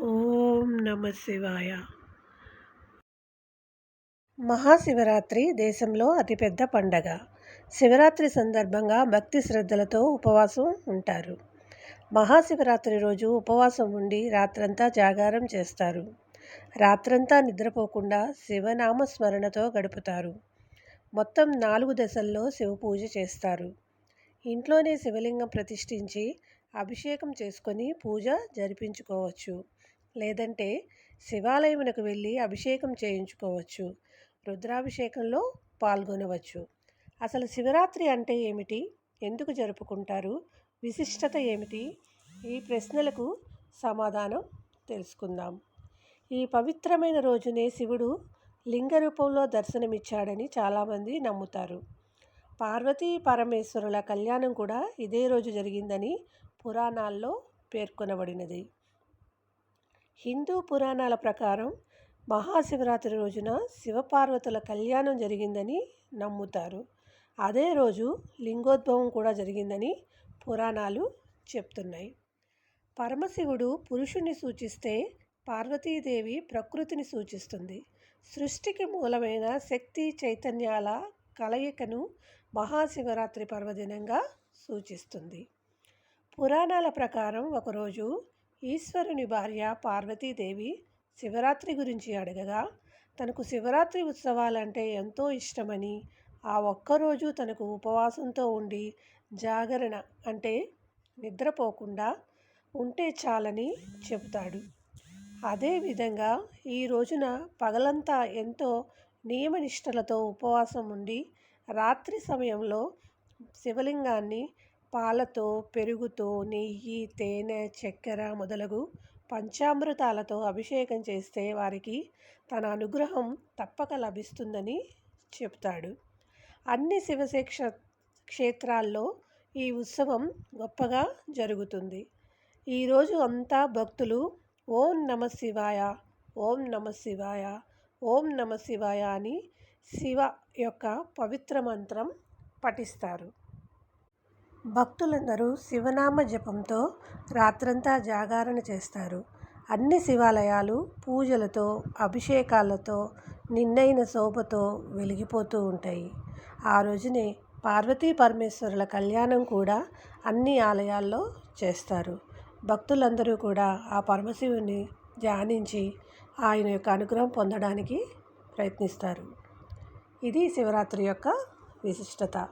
ఓం నమ శివాయ. మహాశివరాత్రి దేశంలో అతిపెద్ద పండగ. శివరాత్రి సందర్భంగా భక్తి శ్రద్ధలతో ఉపవాసం ఉంటారు. మహాశివరాత్రి రోజు ఉపవాసం ఉండి రాత్రంతా జాగారం చేస్తారు. రాత్రంతా నిద్రపోకుండా శివనామస్మరణతో గడుపుతారు. మొత్తం నాలుగు దశల్లో శివ పూజ చేస్తారు. ఇంట్లోనే శివలింగం ప్రతిష్ఠించి అభిషేకం చేసుకొని పూజ జరిపించుకోవచ్చు. లేదంటే శివాలయమునకు వెళ్ళి అభిషేకం చేయించుకోవచ్చు. రుద్రాభిషేకంలో పాల్గొనవచ్చు. అసలు శివరాత్రి అంటే ఏమిటి? ఎందుకు జరుపుకుంటారు? విశిష్టత ఏమిటి? ఈ ప్రశ్నలకు సమాధానం తెలుసుకుందాం. ఈ పవిత్రమైన రోజునే శివుడు లింగ రూపంలో దర్శనమిచ్చాడని చాలామంది నమ్ముతారు. పార్వతీ పరమేశ్వరుల కళ్యాణం కూడా ఇదే రోజు జరిగిందని పురాణాల్లో పేర్కొనబడినది. హిందూ పురాణాల ప్రకారం మహాశివరాత్రి రోజున శివపార్వతుల కళ్యాణం జరిగిందని నమ్ముతారు. అదే రోజు లింగోద్భవం కూడా జరిగిందని పురాణాలు చెప్తున్నాయి. పరమశివుడు పురుషుణ్ణి సూచిస్తే పార్వతీదేవి ప్రకృతిని సూచిస్తుంది. సృష్టికి మూలమైన శక్తి చైతన్యాల కలయికను మహాశివరాత్రి పర్వదినంగా సూచిస్తుంది. పురాణాల ప్రకారం ఒకరోజు ఈశ్వరుని భార్య పార్వతీదేవి శివరాత్రి గురించి అడగగా తనకు శివరాత్రి ఉత్సవాలంటే ఎంతో ఇష్టమని ఆ ఒక్కరోజు తనకు ఉపవాసంతో ఉండి జాగరణ అంటే నిద్రపోకుండా ఉంటే చాలని చెబుతాడు. అదేవిధంగా ఈ రోజున పగలంతా ఎంతో నియమనిష్టలతో ఉపవాసం ఉండి రాత్రి సమయంలో శివలింగాన్ని పాలతో పెరుగుతో నెయ్యి తేనె చక్కెర మొదలగు పంచామృతాలతో అభిషేకం చేస్తే వారికి తన అనుగ్రహం తప్పక లభిస్తుందని చెప్తాడు. అన్ని శివశిక్ష క్షేత్రాల్లో ఈ ఉత్సవం గొప్పగా జరుగుతుంది. ఈరోజు అంతా భక్తులు ఓం నమ శివాయ ఓం నమ శివాయ ఓం నమ శివాయ అని శివ యొక్క పవిత్ర మంత్రం పఠిస్తారు. భక్తులందరూ శివనామ జపంతో రాత్రంతా జాగారణ చేస్తారు. అన్ని శివాలయాలు పూజలతో అభిషేకాలతో నిన్నైన శోభతో వెలిగిపోతూ ఉంటాయి. ఆ రోజునే పార్వతీ పరమేశ్వరుల కళ్యాణం కూడా అన్ని ఆలయాల్లో చేస్తారు. భక్తులందరూ కూడా ఆ పరమశివుని ధ్యానించి ఆయన యొక్క అనుగ్రహం పొందడానికి ప్రయత్నిస్తారు. ఇది శివరాత్రి యొక్క విశిష్టత.